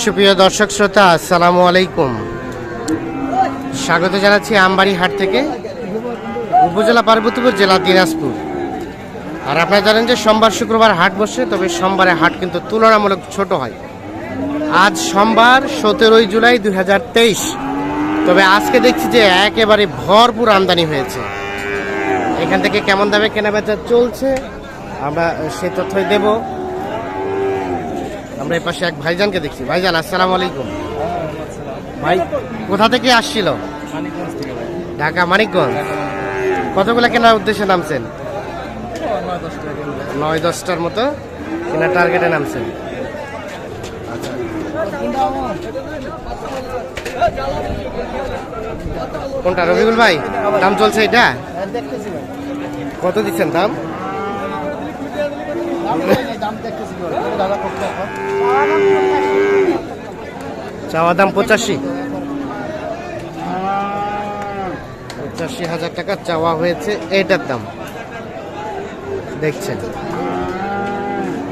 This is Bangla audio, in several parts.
সুপ্রিয় দর্শক শ্রোতা, আসসালামু আলাইকুম। স্বাগত জানাচ্ছি আমবাড়ি হাট থেকে উপজেলা পার্বতীপুর, জেলা দিনাজপুর। আর আপনারা জানেন যে সোমবার শুক্রবার হাট বসে, তবে সোমবারে হাট কিন্তু তুলনামূলক ছোট হয়। আজ সোমবার সতেরোই জুলাই দুই হাজার তেইশ। তবে আজকে দেখছি যে একেবারে ভরপুর আমদানি হয়েছে। এখান থেকে কেমন দামে কেনাবেচা চলছে, আমরা সে তথ্যই দেব। এই পাশে এক ভাইজানকে দেখছি। ভাইজান, আসসালামু আলাইকুম। ভাই, কোথা থেকে আসছিল? ঢাকা, মানিকগঞ্জ। কতগুলো কেনার উদ্দেশ্যে নামছেন? নয়, দশটার মতো কেনার টার্গেটে নামছেন। কোনটা রবিকুল ভাই? দাম চলছে এটা? কত দিচ্ছেন দাম? চাওয়া দাম পঁচাশি। পঁচাশি হাজার টাকা চাওয়া হয়েছে এইটার দাম। দেখছেন।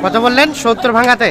কত বললেন? সত্তর ভাঙাতে?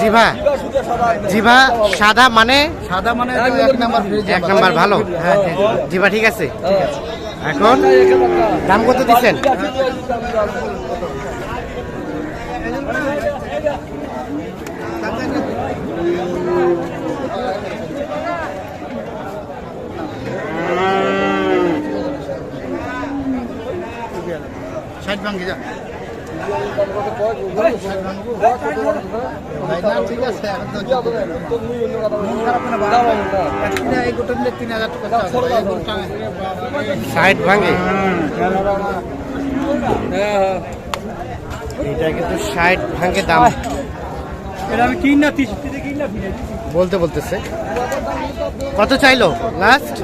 জিভা জিভা? সাদা মানে? সাদা মানে এক নাম্বার এক নাম্বার ভালো। জিভা ঠিক আছে। এখন দাম কত দিচ্ছেন? ষাট ভাঙ্গি যা। ষাট ভাঙে? এটা কিন্তু ষাট ভাঙে দাম। এটা আমি কিন না তিরিশ কিন বলতে বলতেছে। কত চাইলো? লাস্ট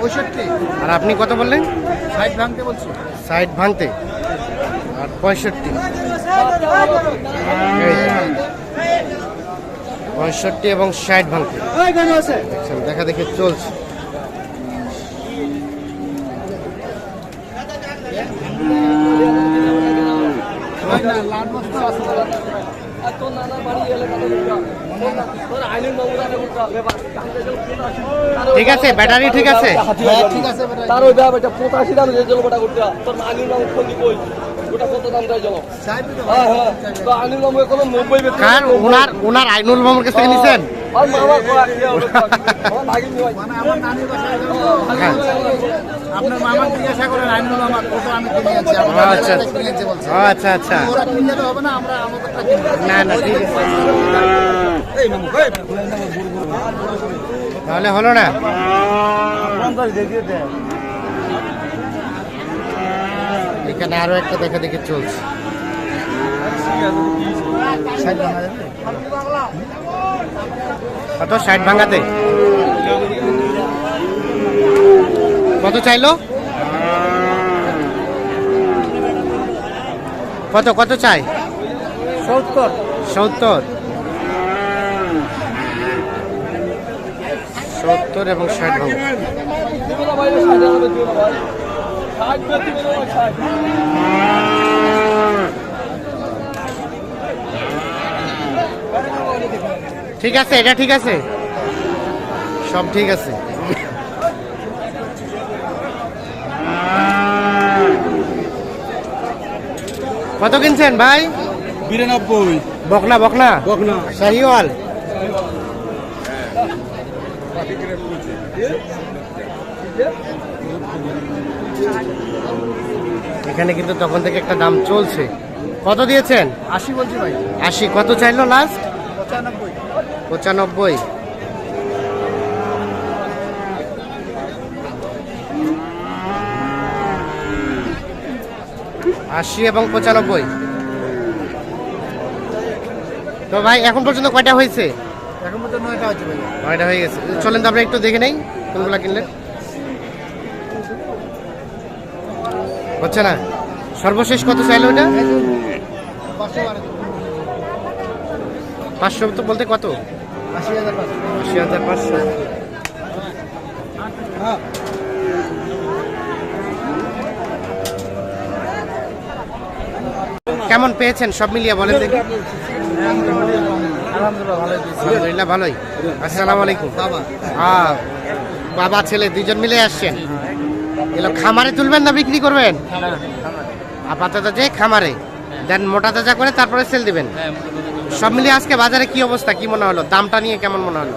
পঁয়ষট্টি। আর আপনি কত বললেন? ষাট ভাঙতে বলছি। ষাট ভাঙতে। আর পঁয়ষট্টি। পঁয়ষট্টি এবং ষাট ভাঙতে দেখছেন, দেখা দেখে চলছে। ঠিক আছে ব্যাটারি ঠিক আছে? হ্যাঁ, ঠিক আছে বেটা। তার ওই ব্যাপার এটা পঁচাশি দাম যে জল ওটা করতে তোর নাম কই হ্যাঁ হ্যাঁ। কার? ওনার ওনার আইনুল মামার কাছ থেকে নিছেন? মানে। হ্যাঁ। আপনার মামা জিজ্ঞাসা করেন আইনুল মামা কত আমি কিনে আনছি ও আমার আচ্ছা আচ্ছা। আচ্ছা হবে না না না ঠিক আছে। তাহলে হলো না? এখানে আরও একটা দেখা দেখে চলছে। কত ষাট ভাঙাতে? কত চাইলো? কত কত চাই? সত্তর। সত্তর। সত্তর এবং ষাট ভাঙা ঠিক আছে এটা ঠিক আছে? সব ঠিক আছে। কত কিনছেন ভাই? বিরানব্বই। বকনা বকনা? বকনা। শাহিওয়াল। এখানে কিন্তু তখন থেকে একটা দাম চলছে। কত দিয়েছেন? আশি বলছি ভাই। আশি। কত চাইলো লাস্ট পঁচানব্বই। পঁচানব্বই। আশি এবং পঁচানব্বই। তো ভাই এখন পর্যন্ত কয়টা হয়েছে? এখন পর্যন্ত নয়টা হয়েছে ভাই। নয়টা হয়ে গেছে। চলেন তো আপনি একটু দেখে নেই কোনগুলা কিনলেন। হচ্ছে না? সর্বশেষ কত চাইলো ওটা পাঁচশো তো বলতে কত? আশি হাজার পাঁচশো। হ্যাঁ কেমন পেয়েছেন? সব মিলিয়ে বলেন দেখি। আলহামদুলিল্লাহ ভালোই। আসসালামু আলাইকুম। বাবা। ছেলে দুজন মিলে আসছেন? এগুলো খামারে তুলবেন না বিক্রি করবেন? আপাতত যে খামারে। দেন মোটা তাজা করে তারপরে সেল দিবেন। সব মিলিয়ে আজকে বাজারে কি অবস্থা? কি মনে হলো? দামটা নিয়ে কেমন মনে হলো?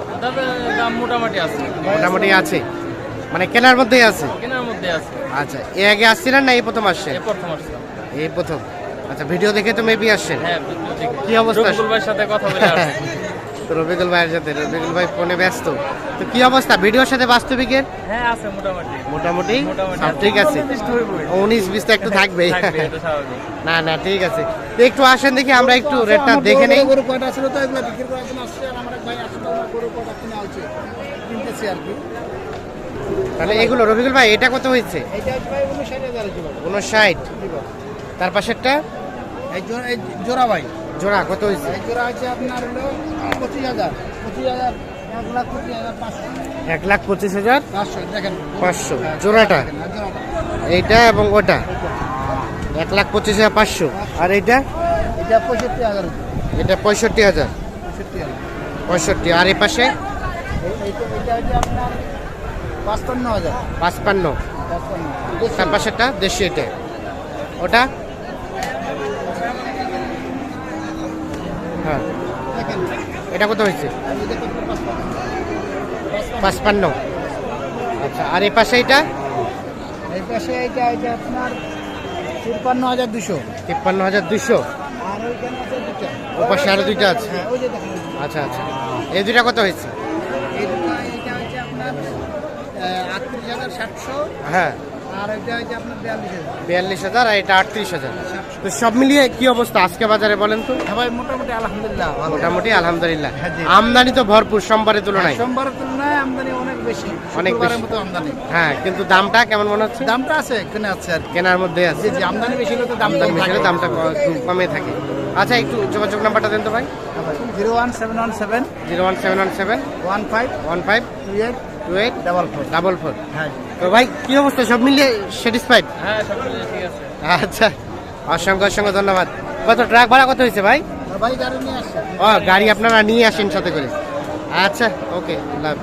দাম মোটামুটি আছে। মোটামুটি আছে। মানে কেনার মধ্যেই আছে? কেনার মধ্যে আছে। আচ্ছা এ আগে আসছিলেন না এই প্রথম আসছেন? এ প্রথম আসলাম এই প্রথম। আচ্ছা ভিডিও দেখে তো মেবি আসছেন। হ্যাঁ কি অবস্থা? সাথে কথা বলে আসছি। তো রবিকুল ভাইয়ের সাথে। রবিকুল ভাই ফোনে ব্যস্ত। তো কি অবস্থা? ভিডিওর সাথে বাস্তবিকের? হ্যাঁ আছে মোটামুটি। মোটামুটি? সব ঠিক আছে। উনিশ বিশ তো একটু থাকবে না না ঠিক আছে। তো একটু আসেন দেখি আমরা একটু রেটটা দেখে নেই। গরু কয়টা ছিল তো? এগুলো বিক্রি করার জন্য আসছে আর আমার ভাই আসলে গরু কয়টা কিনে আছে কিনতেছি আর কি। তাহলে এগুলো রবিকুল ভাই এটা কত হয়েছে? হচ্ছে উনষাট আছে তার পাশেরটা? এই জোড়া এই জোড়া ভাই। জোড়া কত হয়েছে? এই জোড়া আছে আপনার হলো পঁচিশ হাজার পঁচিশ হাজার এক লাখ পঁচিশ হাজার পাঁচশো। হ্যাঁ, জোড়াটা? এইটা এবং ওটা? এক লাখ পঁচিশ হাজার পাঁচশো। আর এইটা? এটা পঁয়ষট্টি হাজার এটা পঁয়ষট্টি হাজার। পঁয়ষট্টি আর এই পাশে? পাঁচপান্ন হাজার। পাঁচপান্ন। তার পাশেরটা? দেশি এটা। ওটা? হ্যাঁ। এটা কত হয়েছে? পাঁচপান্ন। আচ্ছা আর এই পাশে এটা এই পাশে এইটা এটা আপনার তিপ্পান্ন হাজার দুশো। তিপ্পান্ন হাজার দুশো? ও পাশে আরও দুইটা আছে? হ্যাঁ। আচ্ছা আচ্ছা। এই দুইটা কত হয়েছে? হ্যাঁ। বিয়াল্লিশ হাজার। আর এটা আটত্রিশ হাজার। তো সব মিলিয়ে কি অবস্থা আজকে বাজারে বলেন তো? হ্যাঁ ভাই মোটামুটি আলহামদুলিল্লাহ মোটামুটি আলহামদুলিল্লাহ। হ্যাঁ, আমদানি তো ভরপুর সোমবারের তুলনায়। সোমবারের তুলনায় আমদানি অনেক বেশি। অনেক বেশি। মতো আমদানি। হ্যাঁ কিন্তু দামটা কেমন মনে হচ্ছে? দামটা আছে আছে আর কেনার মধ্যে আছে। জি আমদানি বেশি হলে তো দাম বেশি হলে দামটা কমে থাকে। আচ্ছা একটু যোগাযোগ নাম্বারটা দেন তো ভাই zero one seven one seven zero one seven one seven one five one five two eight two eight double four double four হ্যাঁ। তো ভাই কি অবস্থা? সব মিলিয়ে স্যাটিসফাইড হ্যাঁ সব মিলিয়ে ঠিক আছে। আচ্ছা। অসংখ্য অসংখ্য ধন্যবাদ। কত ট্রাক ভাড়া কত হয়েছে ভাই? ও গাড়ি আপনারা নিয়ে আসেন সাথে করে। আচ্ছা ওকে লাভ